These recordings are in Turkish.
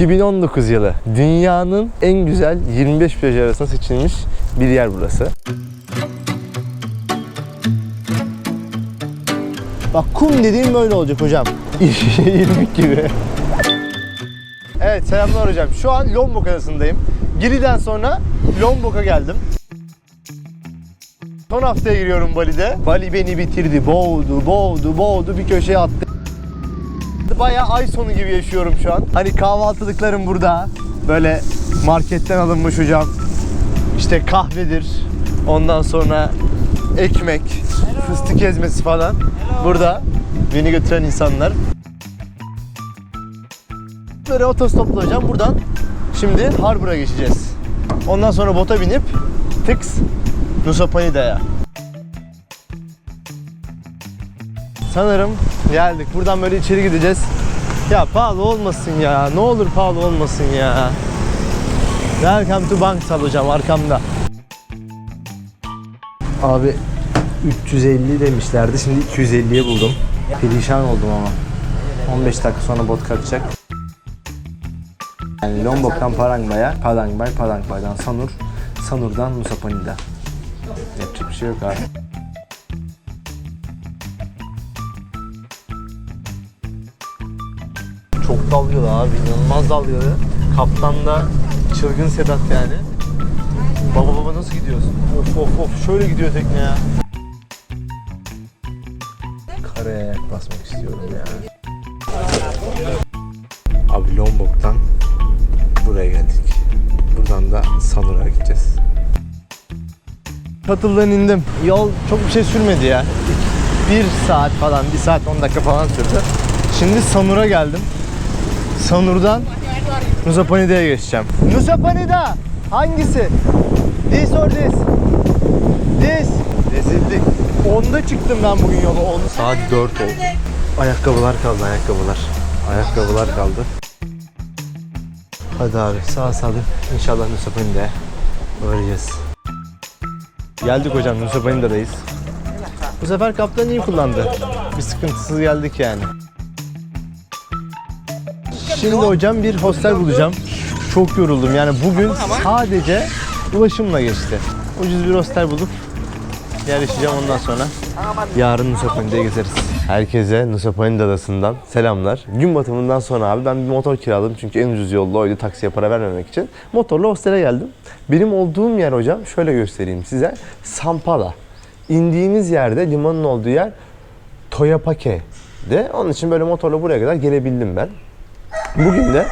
2019 yılı dünyanın en güzel 25 plajı arasında seçilmiş bir yer burası. Bak kum dediğim böyle olacak hocam. İrmik gibi. Evet selamlar hocam. Şu an Lombok arasındayım. Giri'den sonra Lombok'a geldim. Son haftaya giriyorum Bali'de. Bali beni bitirdi. Boğdu, boğdu, boğdu. Bir köşeye attı. Bayağı ay sonu gibi yaşıyorum şu an. Hani kahvaltılıklarım burada. Böyle marketten alınmış hocam. İşte kahvedir. Ondan sonra ekmek, fıstık ezmesi falan. Burada beni götüren insanlar. Böyle otostopla hocam buradan şimdi Harbor'a geçeceğiz. Ondan sonra bota binip tıks Nusa Penida'ya. Sanırım geldik. Buradan böyle içeri gideceğiz. Ya pahalı olmasın ya. Ne olur pahalı olmasın ya. Welcome to Banksal hocam arkamda. Abi 350 demişlerdi. Şimdi 250'ye buldum. Perişan oldum ama. 15 dakika sonra bot kalkacak. Yani Lombok'tan Parangba'ya, Parangbay, Parangbay'dan Sanur, Sanur'dan Nusa Penida. Yapacak bir şey yok abi. Çok dalgalı abi, inanılmaz dalgalı. Kaptan da çılgın Sedat yani. Baba baba nasıl gidiyorsun? Of of of şöyle gidiyor tekne ya. Karaya ayak basmak istiyorum ya. Abi Lombok'tan buraya geldik. Buradan da Sanur'a gideceğiz. Katıldan indim. Yol çok bir şey sürmedi ya. Bir saat falan, bir saat 10 dakika falan sürdü. Şimdi Sanur'a geldim. Sanur'dan Nusa Penida'ya geçeceğim. Nusa Penida! Hangisi? This or this? This. Rezildik. 10'da çıktım ben bugün yola. 10. Saat 4 oldu. Ayakkabılar kaldı, ayakkabılar. Ayakkabılar kaldı. Hadi abi sağ salim. İnşallah Nusa Penida'ya varacağız. Geldik hocam Nusa Penida'dayız. Bu sefer kaptan iyi kullandı. Bir sıkıntısız geldik yani. Şimdi hocam bir hostel bulacağım. Çok yoruldum. Yani bugün sadece ulaşımla geçti. Ucuz bir hostel bulup yerleşeceğim ondan sonra yarın Nusa Penida'ya gezeriz. Herkese Nusa Penida adasından selamlar. Gün batımından sonra abi ben bir motor kiraladım çünkü en ucuz yolda oydu taksiye para vermemek için. Motorla hostele geldim. Benim olduğum yer hocam şöyle göstereyim size. Sampala. İndiğimiz yerde limanın olduğu yer Toyapake de. Onun için böyle motorla buraya kadar gelebildim ben. Bugün de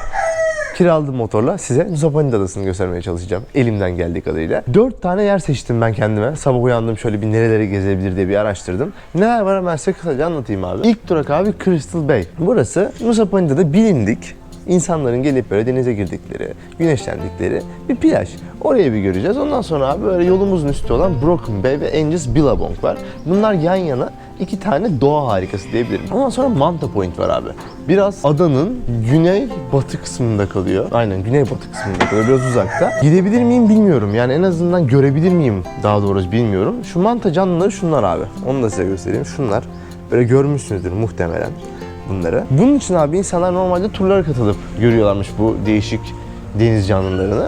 kiraladım motorla size Penida Adası'nı göstermeye çalışacağım. Elimden geldiği kadarıyla. Dört tane yer seçtim ben kendime. Sabah uyandım şöyle bir nereleri gezebilir diye bir araştırdım. Neler var hemen size kısaca anlatayım abi. İlk durak abi Crystal Bay. Burası Nusa Penida'da bilindik insanların gelip böyle denize girdikleri, güneşlendikleri bir plaj. Orayı bir göreceğiz. Ondan sonra abi böyle yolumuzun üstü olan Broken Bay ve Angus Billabong var. Bunlar yan yana iki tane doğa harikası diyebilirim. Ondan sonra Manta Point var abi. Biraz adanın güney batı kısmında kalıyor. Aynen güney batı kısmında kalıyor. Biraz uzakta. Gidebilir miyim bilmiyorum. Yani en azından görebilir miyim daha doğrusu bilmiyorum. Şu manta canlıları şunlar abi. Onu da size göstereyim. Şunlar. Böyle görmüşsünüzdür muhtemelen bunları. Bunun için abi insanlar normalde turlara katılıp görüyorlarmış bu değişik deniz canlılarını.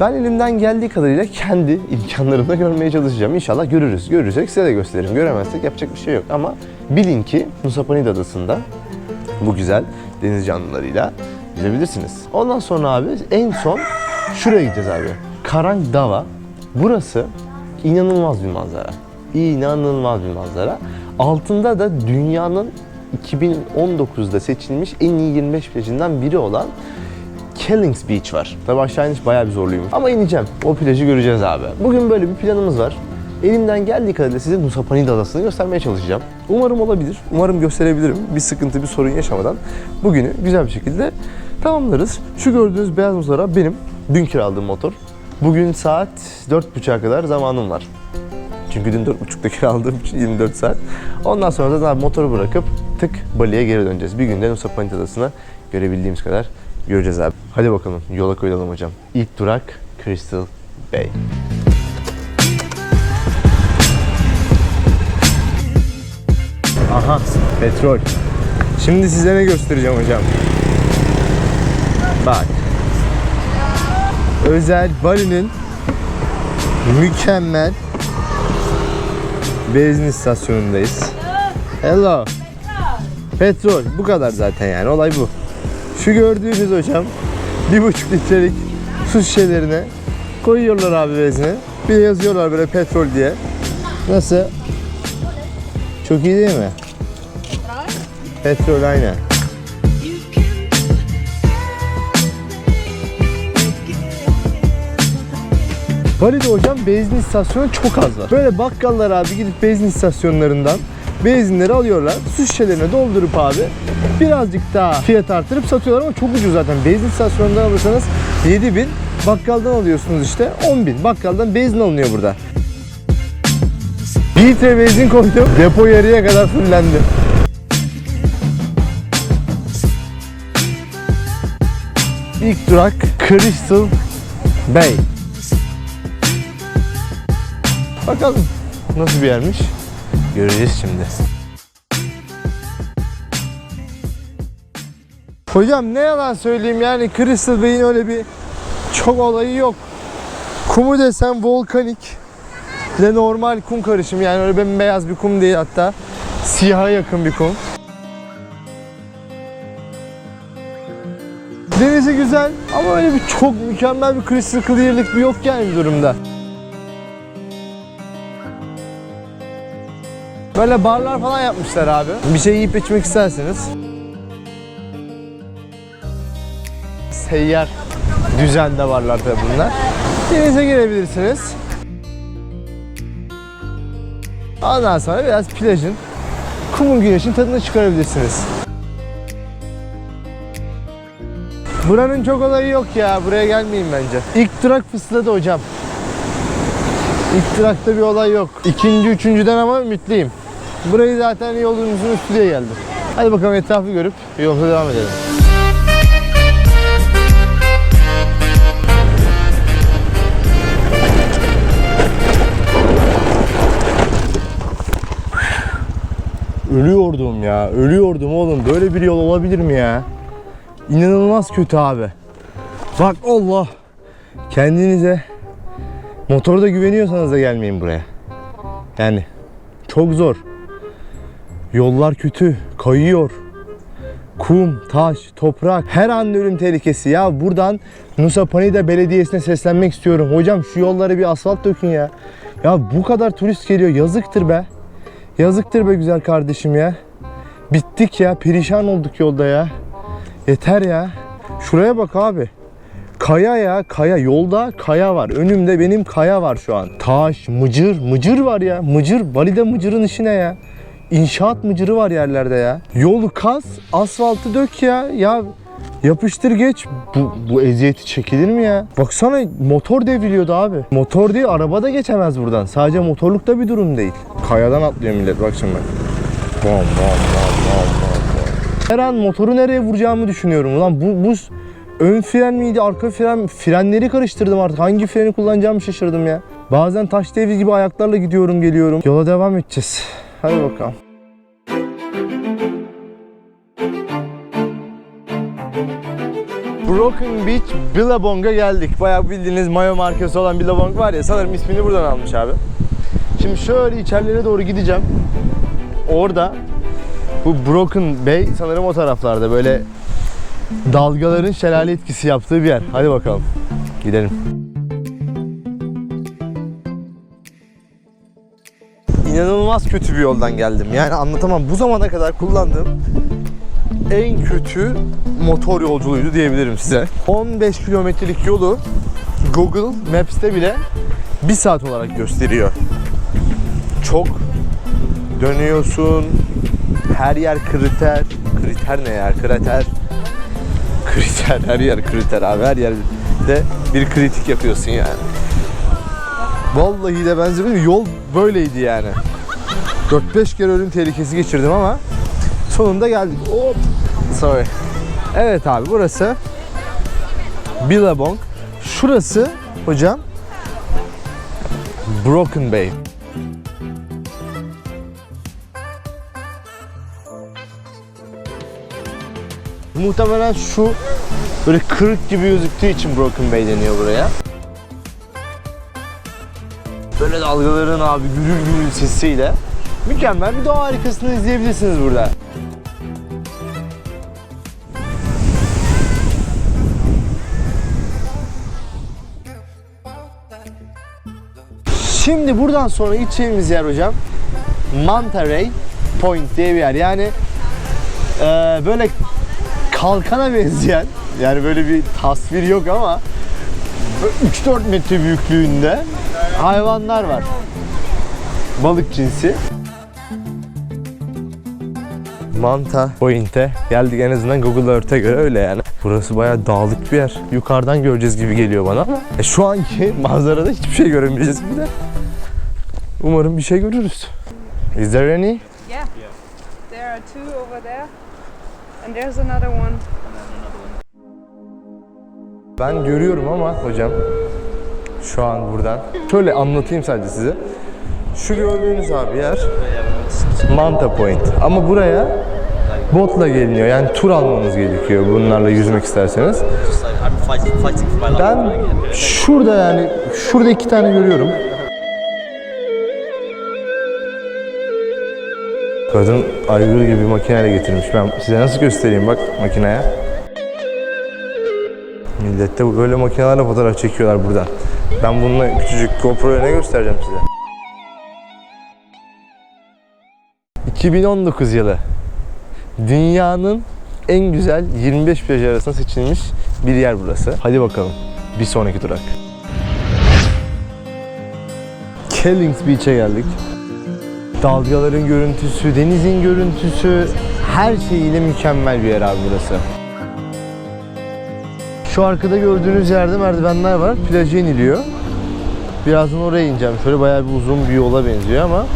Ben elimden geldiği kadarıyla kendi imkanlarımla görmeye çalışacağım. İnşallah görürüz. Görürsek size de gösteririm. Göremezsek yapacak bir şey yok. Ama bilin ki Nusa Penida Adası'nda bu güzel deniz canlılarıyla yüzebilirsiniz. Ondan sonra abi en son şuraya gideceğiz abi. Karang Dava. Burası inanılmaz bir manzara. İnanılmaz bir manzara. Altında da dünyanın 2019'da seçilmiş en iyi 25 plajından biri olan Kellings Beach var. Tabii aşağı iniş bayağı bir zorluymuş. Ama ineceğim. O plajı göreceğiz abi. Bugün böyle bir planımız var. Elimden geldiği kadarıyla size Nusa Penida Adası'nı göstermeye çalışacağım. Umarım olabilir. Umarım gösterebilirim. Bir sıkıntı, bir sorun yaşamadan bugünü güzel bir şekilde tamamlarız. Şu gördüğünüz beyaz motora benim dün kiraladığım motor. Bugün saat 4.30'a kadar zamanım var. Çünkü dün 4.30'da kiraladığım için 24 saat. Ondan sonra da motoru bırakıp tık Bali'ye geri döneceğiz. Bir günde Nusa Penida Adası'nı görebildiğimiz kadar göreceğiz abi. Hadi bakalım yola koyulalım hocam. İlk durak Crystal Bay. Aha petrol. Şimdi size ne göstereceğim hocam? Bak. Özel Bali'nin mükemmel benzin istasyonundayız. Hello. Petrol. Bu kadar zaten yani. Olay bu. Şu gördüğünüz hocam bir buçuk litrelik su şişelerine koyuyorlar abi benzini. Bir de yazıyorlar böyle petrol diye. Nasıl? Çok iyi değil mi? Petrol aynen. Bali'de hocam benzin istasyonu çok az var. Böyle bakkallar abi gidip benzin istasyonlarından benzinleri alıyorlar. Su şişelerine doldurup abi birazcık daha fiyat arttırıp satıyorlar ama çok ucuz zaten. Benzin istasyonundan alırsanız 7000 bakkaldan alıyorsunuz işte 10.000 Bakkaldan benzin alınıyor burada. 1 litre benzin koydum. Depo yarıya kadar fullendi. İlk durak Crystal Bay. Bakalım nasıl bir yermiş. Göreceğiz şimdi. Hocam ne yalan söyleyeyim yani Crystal Bay'in öyle bir çok olayı yok. Kumu desem volkanik ile normal kum karışımı yani öyle bembeyaz bir kum değil hatta siyaha yakın bir kum. Denizi güzel ama öyle bir çok mükemmel bir crystal clear'lık bir yok yani durumda. Böyle barlar falan yapmışlar abi. Bir şey yiyip içmek isterseniz. Seyyar düzende varlar tabi bunlar. Denize girebilirsiniz. Ondan sonra biraz plajın, kumun güneşin tadını çıkarabilirsiniz. Buranın çok olayı yok ya. Buraya gelmeyin bence. İlk durak fısladı hocam. İlk durakta bir olay yok. İkinci, üçüncüden ama ümitliyim. Burayı zaten yolumuzun üstü diye geldim. Hadi bakalım etrafı görüp yolumuza devam edelim. Ölüyordum ya. Ölüyordum oğlum. Böyle bir yol olabilir mi ya? İnanılmaz kötü abi. Bak Allah. Kendinize motorda güveniyorsanız da gelmeyin buraya. Yani çok zor. Yollar kötü, kayıyor. Kum, taş, toprak, her an ölüm tehlikesi. Ya buradan Nusa Penida Belediyesi'ne seslenmek istiyorum. Hocam şu yollara bir asfalt dökün ya. Ya bu kadar turist geliyor. Yazıktır be. Yazıktır be güzel kardeşim ya. Bittik ya. Perişan olduk yolda ya. Yeter ya. Şuraya bak abi. Kaya ya kaya yolda kaya var. Önümde benim kaya var şu an. Taş, mıcır, mıcır var ya. Mıcır, Bali'de mıcırın işi ne ya? İnşaat mıcırı var yerlerde ya. Yolu kaz, asfaltı dök ya. Ya yapıştır geç. Bu, bu eziyeti çekilir mi ya? Baksana motor devriliyordu abi. Motor değil araba da geçemez buradan. Sadece motorlukta bir durum değil. Kayadan atlıyor millet bak şimdi. Bam bam bam bam bam. Her an motoru nereye vuracağımı düşünüyorum. Ulan bu, bu ön fren miydi, arka fren? Frenleri karıştırdım artık. Hangi freni kullanacağımı şaşırdım ya. Bazen taş devri gibi ayaklarla gidiyorum, geliyorum. Yola devam edeceğiz. Hadi bakalım. Broken Beach Billabong'a geldik. Bayağı bildiğiniz mayo markası olan Billabong var ya sanırım ismini buradan almış abi. Şimdi şöyle içerilere doğru gideceğim. Orada bu Broken Bay sanırım o taraflarda böyle dalgaların şelale etkisi yaptığı bir yer. Hadi bakalım. Gidelim. İnanılmaz kötü bir yoldan geldim. Yani anlatamam. Bu zamana kadar kullandığım en kötü motor yolculuğuydu diyebilirim size. 15 kilometrelik yolu Google Maps'te bile 1 saat olarak gösteriyor. Çok dönüyorsun. Her yer kriter. Kriter ne ya? Krater. Kriter. Her yer kriter abi. Her yerde bir kritik yapıyorsun yani. Vallahi de benzemiyor. Yol böyleydi yani. 4-5 kere ölüm tehlikesi geçirdim ama sonunda geldik. Hop. Sorry. Evet abi burası Billabong. Şurası hocam Broken Bay. Muhtemelen şu böyle kırık gibi gözüktüğü için Broken Bay deniyor buraya. Böyle dalgaların abi gürül gürül sesiyle mükemmel bir doğa harikasını izleyebilirsiniz burada. Şimdi buradan sonra gideceğimiz yer hocam Monterey Point diye bir yer. Yani eee, böyle kalkana benzeyen yani böyle bir tasvir yok ama 3-4 metre büyüklüğünde hayvanlar var. Balık cinsi. Manta Point'e geldik en azından Google Earth'e göre öyle yani. Burası bayağı dağlık bir yer. Yukarıdan göreceğiz gibi geliyor bana e, şu anki manzarada hiçbir şey göremeyeceğiz bir de. Umarım bir şey görürüz. Is there any? Yeah. There are two over there, and there's another one. Ben görüyorum ama hocam şu an buradan. Şöyle anlatayım sadece size. Şu gördüğünüz abi yer Manta Point. Ama buraya botla geliniyor. Yani tur almanız gerekiyor bunlarla yüzmek isterseniz. Ben şurada yani şurada iki tane görüyorum. Kadın aygır gibi makineyle getirmiş. Ben size nasıl göstereyim bak makineye. Millet de böyle makinelerle fotoğraf çekiyorlar buradan. Ben bununla küçücük GoPro'ya ne göstereceğim size? 2019 yılı. Dünyanın en güzel 25 plaj arasında seçilmiş bir yer burası. Hadi bakalım. Bir sonraki durak. Kellings Beach'e geldik. Dalgaların görüntüsü, denizin görüntüsü, her şeyiyle mükemmel bir yer abi burası. Şu arkada gördüğünüz yerde merdivenler var. Plaja iniliyor. Birazdan oraya ineceğim. Şöyle bayağı bir uzun bir yola benziyor ama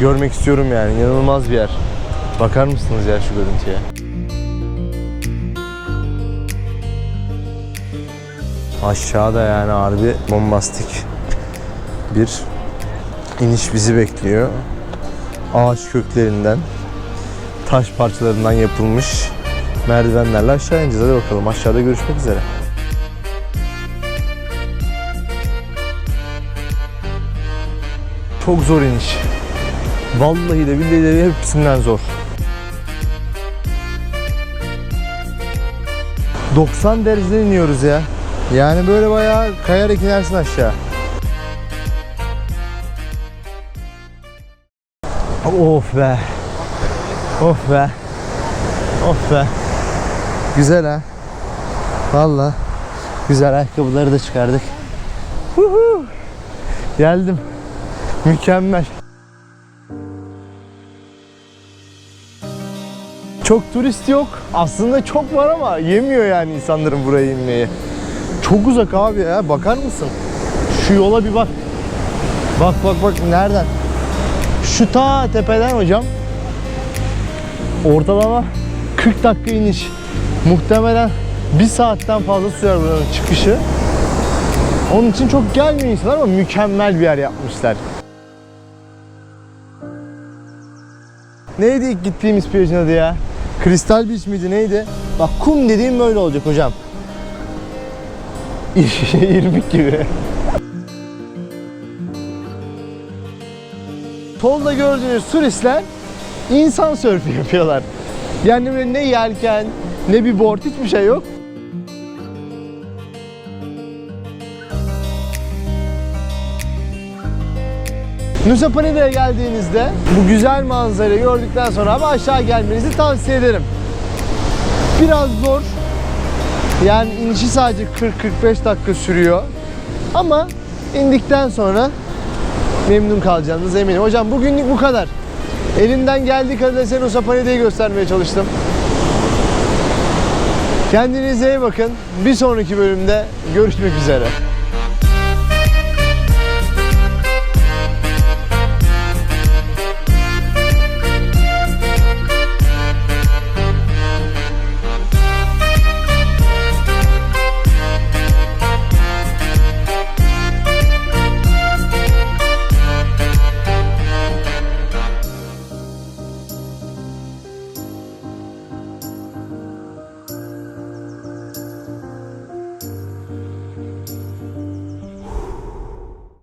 görmek istiyorum yani. İnanılmaz bir yer. Bakar mısınız ya şu görüntüye? Aşağıda yani harbi bombastik bir iniş bizi bekliyor. Ağaç köklerinden, taş parçalarından yapılmış merdivenlerle aşağı ineceğiz. Hadi bakalım aşağıda görüşmek üzere. Çok zor iniş. Vallahi de billahi de hepsinden zor. 90 dereceden iniyoruz ya. Yani böyle bayağı kayarak inersin aşağı. Of be. Of be. Of be. Güzel ha. Valla. Güzel ayakkabıları da çıkardık. Geldim. Mükemmel. Çok turist yok. Aslında çok var ama yemiyor yani insanların buraya inmeyi. Çok uzak abi ya. Bakar mısın? Şu yola bir bak. Bak bak bak nereden? Şu ta tepeden hocam. Ortalama 40 dakika iniş. Muhtemelen bir saatten fazla sürer buranın çıkışı. Onun için çok gelmiyor insanlar ama mükemmel bir yer yapmışlar. Neydi ilk gittiğimiz plajın adı ya? Kristal Beach miydi neydi? Bak kum dediğim böyle olacak hocam. İrmik gibi. Solda gördüğünüz turistler insan sörfü yapıyorlar. Yani böyle ne yelken, ne bir board hiçbir şey yok. Nusa Penida'ya geldiğinizde bu güzel manzarayı gördükten sonra ama aşağı gelmenizi tavsiye ederim. Biraz zor. Yani inişi sadece 40-45 dakika sürüyor. Ama indikten sonra memnun kalacağınız eminim. Hocam bugünlük bu kadar. Elimden geldiği kadarıyla size Nusa göstermeye çalıştım. Kendinize iyi bakın. Bir sonraki bölümde görüşmek üzere.